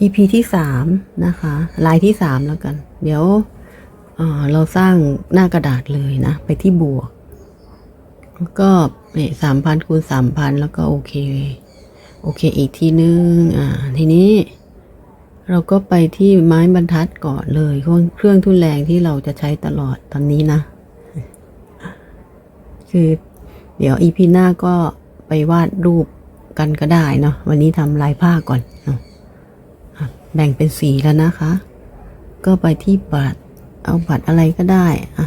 EP ที่สามนะคะลายที่สามแล้วกัน เดี๋ยวเเราสร้างหน้ากระดาษเลยนะ ไปที่บวก แล้วก็เนี่ยสามพันคูณสามพันแล้วก็โอเค โอเคอีกทีนึง อ่า ทีนี้ เราก็ไปที่ไม้บรรทัดก่อนเลยเครื่องเครื่องทุนแรงที่เราจะใช้ตลอดตอนนี้นะ คือเดี๋ยวอีพีหน้าก็ไปวาดรูปกันก็ได้เนาะวันนี้ทำลายผ้าก่อนเนาะ แบ่งเป็นสีแล้วนะคะ ก็ไปที่บัตร เอาบัตรอะไรก็ได้อะ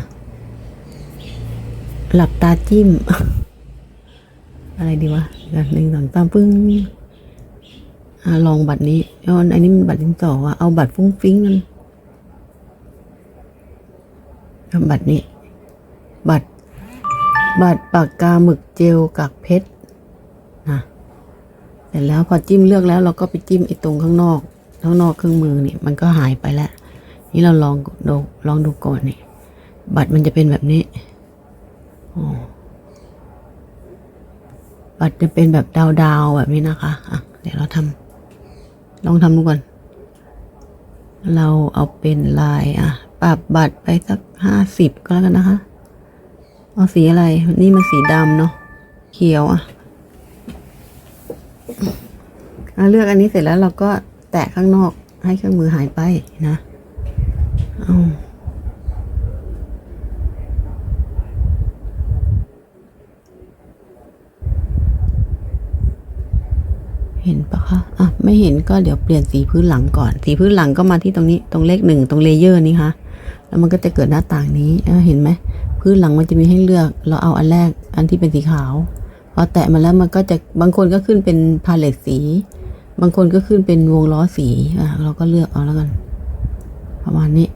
หลับตาจิ้ม อะไรดีวะกันหนึ่งสองสามปึ้งอลองบัตรนี้อันนี้มันบัตรดินสออะเอาบัตรฟุ้งฟิ้งนั่นบัตรนี้ บัตร บัตรปากกาหมึกเจลกากเพชรนะเสร็จแล้วพอจิ้มเลือกแล้วเราก็ไปจิ้มไอ้ตรงข้างนอก ข้างนอกเครื่องมือเนี่ยมันก็หายไปแล้ว นี่เราลองดูลองดูก่อนนี่บัตรมันจะเป็นแบบนี้อ๋อบัตรจะเป็นแบบดาวๆแบบนี้นะคะอะเดี๋ยวเราทำลองทำดูก่อน เราเอาเป็นลายอะปรับบัตรไปสักห้าสิบก็แล้วกันนะคะ เอาสีอะไร นี่มันสีดำเนาะเขียวอะเอเลือกอันนี้เสร็จแล้วเราก็ แตะข้างนอกให้เครื่องมือหายไปนะเอาเห็นปะคะ อะ ไม่เห็นก็เดี๋ยวเปลี่ยนสีพื้นหลังก่อน สีพื้นหลังก็มาที่ตรงนี้ ตรงเลขหนึ่งตรงเลเยอร์นี้ค่ะ แล้วมันก็จะเกิดหน้าต่างนี้เเห็นไหม พื้นหลังมันจะมีให้เลือก เราเอาอันแรก อันที่เป็นสีขาว พอแตะมาแล้วมันก็จะ บางคนก็ขึ้นเป็นพาเลตสี บางคนก็ขึ้นเป็นวงล้อสีอะเราก็เลือกเอาแล้วกัน ประมาณนี้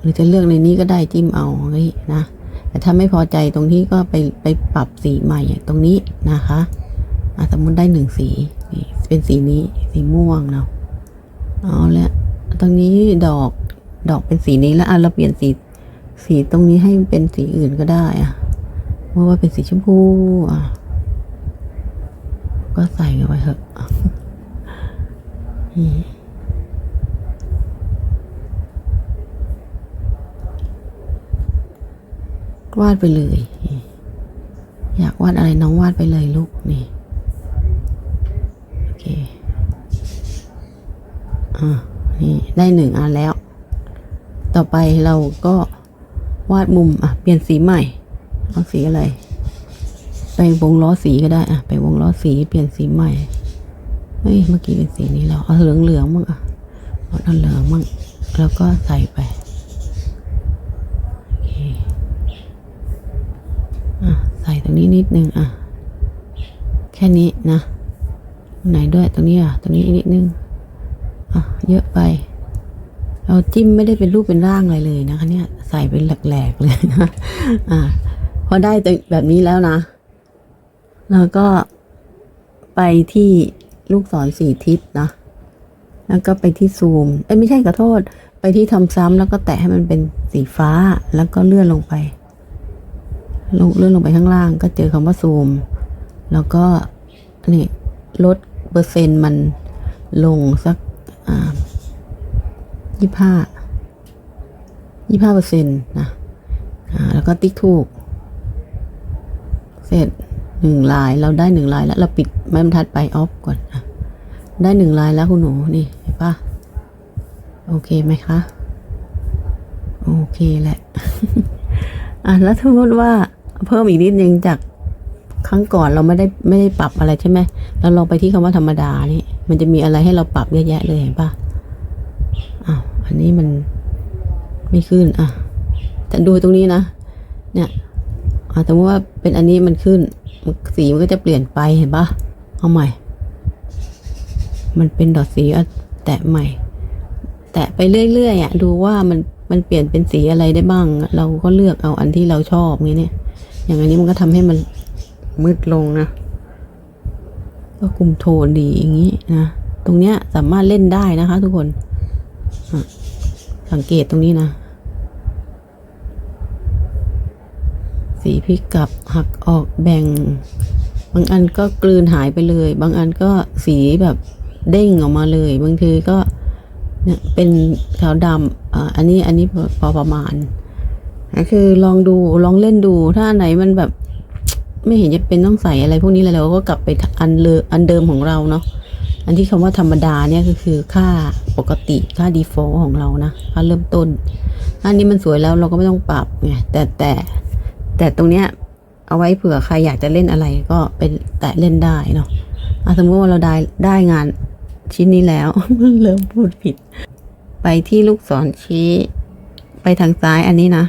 หรือจะเลือกในนี้ก็ได้จิ้มเอาเฮ้ยนะ แต่ถ้าไม่พอใจตรงที่ก็ไปไปปรับสีใหม่ตรงนี้นะคะอะสมมติได้หนึ่งสีนี่เป็นสีนี้สีม่วงเนาะเอาละตรงนี้ดอกดอกเป็นสีนี้แล้วอะเราเปลี่ยนสีสีตรงนี้ให้เป็นสีอื่นก็ได้อะเพราะว่าเป็นสีชมพูอะก็ใส่กันไปเถอะ วาดไปเลย อยากวาดอะไรน้องวาดไปเลยลูกนี่โอเคอ่านี่ได้หนึ่งอันแล้ว ต่อไปเราก็วาดมุมอะเปลี่ยนสีใหม่เอาสีอะไรไปวงล้อสีก็ได้อะไปวงล้อสีเปลี่ยนสีใหม่ เฮ้ยเมื่อกี้เป็นสีนี้แล้วเอาเหลืองเหลืองๆมั่งอะเอาเหลืองมั่งแล้วก็ใส่ไปโอเคอะใส่ตรงนี้นิดนึงอะ แค่นี้นะไหนด้วยตรงนี้อะตรงนี้นิดนึงอะเยอะไปเราจิ้มไม่ได้เป็นรูปเป็นร่างอะไรเลยนะคะเนี่ยใส่เป็นแหลกๆเลยนะอ่าพอได้ตัวแบบนี้แล้วนะแล้วก็ไปที่ ลูกศรสี่ทิศนะ แล้วก็ไปที่ซูม เอ้ยไม่ใช่ขอโทษ ไปที่ทำซ้ำแล้วก็แตะให้มันเป็นสีฟ้า แล้วก็เลื่อนลงไป ลงเลื่อนลงไปข้างล่าง ก็เจอคำว่าซูม แล้วก็นี่ลดเปอร์เซ็นต์มันลงสักยี่ห้ายี่ห้าเปอร์เซ็นต์นะแล้วก็ติ๊กถูก เสร็จ หนึ่งลายเราได้หนึ่งลายแล้ว เราปิดไม้บรรทัดไปออฟก่อนอะได้หนึ่งลายแล้วคุณหนูนี่เห็นปะโอเคไหมคะ โอเคแหละ อะแล้วสมมติว่าเพิ่มอีกนิดนึงจากครั้งก่อนเราไม่ได้ไม่ได้ปรับอะไรใช่ไหมแล้วเราไปที่คำว่าธรรมดานี่ มันจะมีอะไรให้เราปรับเยอะแยะเลยเห็นปะอ้าวอันนี้มันไม่ขึ้นอะจะดูตรงนี้นะ เนี่ยอ่าสมมติว่าเป็นอันนี้มันขึ้น สีมันก็จะเปลี่ยนไปเห็นปะเอาใหม่ มันเป็นดอทสีแตะใหม่ แตะไปเรื่อยๆอะดูว่ามันมันเปลี่ยนเป็นสีอะไรได้บ้าง เราก็เลือกเอาอันที่เราชอบงี้เนี่ย อย่างอันนี้มันก็ทำให้มันมืดลงนะก็คุมโทนดีอย่างนี้นะตรงเนี้ยสามารถเล่นได้นะคะ ทุกคนสังเกตตรงนี้นะ สีพิกกลับหักออกแบ่ง บางอันก็กลืนหายไปเลย บางอันก็สีแบบเด้งออกมาเลย บางทีก็เนี่ยเป็นขาวดำอ่าอันนี้อันนี้พอประมาณคือลองดูลองเล่นดูถ้าอันไหนมันแบบ ไม่เห็นจะเป็นต้องใส่อะไรพวกนี้เลยเราก็กลับไปอันเลออันเดิมของเราเนาะอันที่คำว่าธรรมดาเนี่ยก็คือค่าปกติค่า default ของเรานะค่าเริ่มต้นอันนี้มันสวยแล้วเราก็ไม่ต้องปรับไงแต่แต่ แต่ตรงเนี้ยเอาไว้เผื่อใครอยากจะเล่นอะไรก็เป็นแตะเล่นได้เนาะะสมมติว่าเราได้ได้งานชิ้นนี้แล้ว เริ่มพูดผิด ไปที่ลูกศรชี้ ไปทางซ้ายอันนี้นะ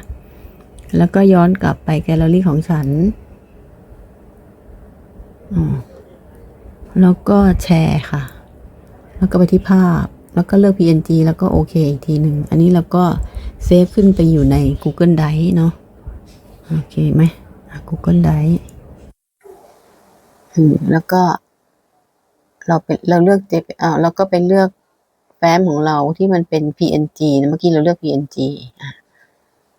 แล้วก็ย้อนกลับไปแกลเลอรี่ของฉันอืมแล้วก็แชร์ค่ะ แล้วก็ไปที่ภาพ แล้วก็เลือก PNG แล้วก็โอเคอีกทีหนึ่ง อันนี้เราก็เซฟขึ้นไปอยู่ใน Google Drive เนาะ โอเคไหมอะ Google Drive แล้วก็ เราเป็นเราเลือกเจอ่าเราก็ไปเลือกแฟ้มของเราที่มันเป็น PNG นะเมื่อกี้เราเลือก PNG อะ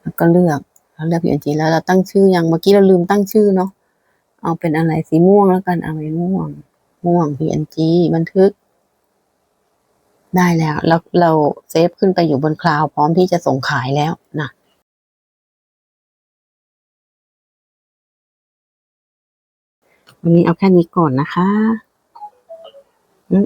แล้วก็เลือกเราเลือก PNG แล้วเราตั้งชื่อยังเมื่อกี้เราลืมตั้งชื่อเนาะเอาเป็นอะไรสีม่วงแล้วกันเอาไว้ม่วง ม่วง PNG บันทึก ได้แล้วแล้วเราเซฟขึ้นไปอยู่บนคลาวพร้อมที่จะส่งขายแล้วนะ วันนี้เอาแค่นี้ก่อนนะคะอื